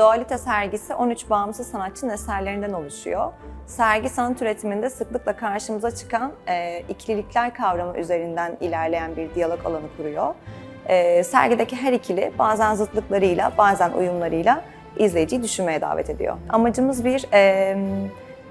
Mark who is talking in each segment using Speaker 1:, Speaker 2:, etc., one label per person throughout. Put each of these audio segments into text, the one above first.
Speaker 1: Dualite sergisi 13 bağımsız sanatçının eserlerinden oluşuyor. Sergi sanat üretiminde sıklıkla karşımıza çıkan e, ikililikler kavramı üzerinden ilerleyen bir diyalog alanı kuruyor. E, sergideki her ikili bazen zıtlıklarıyla, bazen uyumlarıyla izleyiciyi düşünmeye davet ediyor. Amacımız bir e,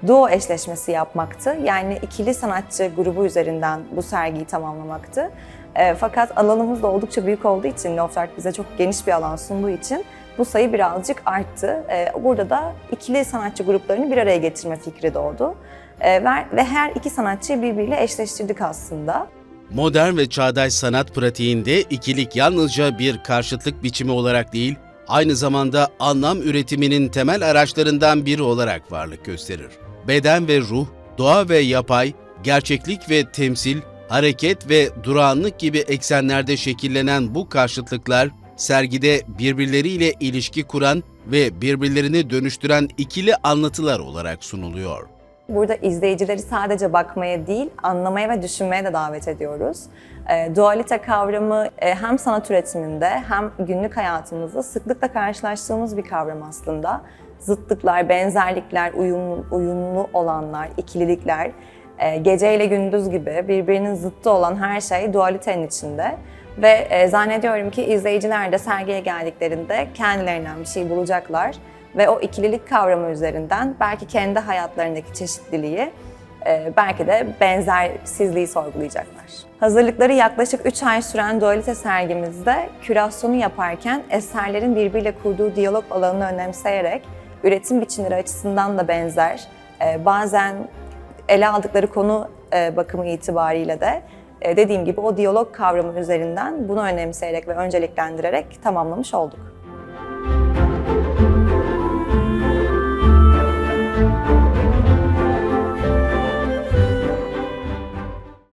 Speaker 1: duo eşleşmesi yapmaktı. Yani ikili sanatçı grubu üzerinden bu sergiyi tamamlamaktı. E, fakat alanımız da oldukça büyük olduğu için, Lofert bize çok geniş bir alan sunduğu için bu sayı birazcık arttı. E, burada da ikili sanatçı gruplarını bir araya getirme fikri doğdu. E, ve, ve her iki sanatçıyı birbiriyle eşleştirdik aslında.
Speaker 2: Modern ve çağdaş sanat pratiğinde ikilik yalnızca bir karşıtlık biçimi olarak değil, aynı zamanda anlam üretiminin temel araçlarından biri olarak varlık gösterir. Beden ve ruh, doğa ve yapay, gerçeklik ve temsil, hareket ve durağanlık gibi eksenlerde şekillenen bu karşıtlıklar sergide birbirleriyle ilişki kuran ve birbirlerini dönüştüren ikili anlatılar olarak sunuluyor.
Speaker 1: Burada izleyicileri sadece bakmaya değil, anlamaya ve düşünmeye de davet ediyoruz. E, dualite kavramı e, hem sanat üretiminde hem günlük hayatımızda sıklıkla karşılaştığımız bir kavram aslında. Zıtlıklar, benzerlikler, uyum, uyumlu olanlar, ikililikler, e, gece ile gündüz gibi birbirinin zıttı olan her şey dualitenin içinde. Ve e, zannediyorum ki izleyiciler de sergiye geldiklerinde kendilerinden bir şey bulacaklar ve o ikililik kavramı üzerinden belki kendi hayatlarındaki çeşitliliği, e, belki de benzersizliği sorgulayacaklar. Hazırlıkları yaklaşık 3 ay süren dualite sergimizde kürasyonu yaparken eserlerin birbiriyle kurduğu diyalog alanını önemseyerek üretim biçimleri açısından da benzer, e, bazen ele aldıkları konu e, bakımı itibariyle de dediğim gibi o diyalog kavramı üzerinden bunu önemseyerek ve önceliklendirerek tamamlamış olduk.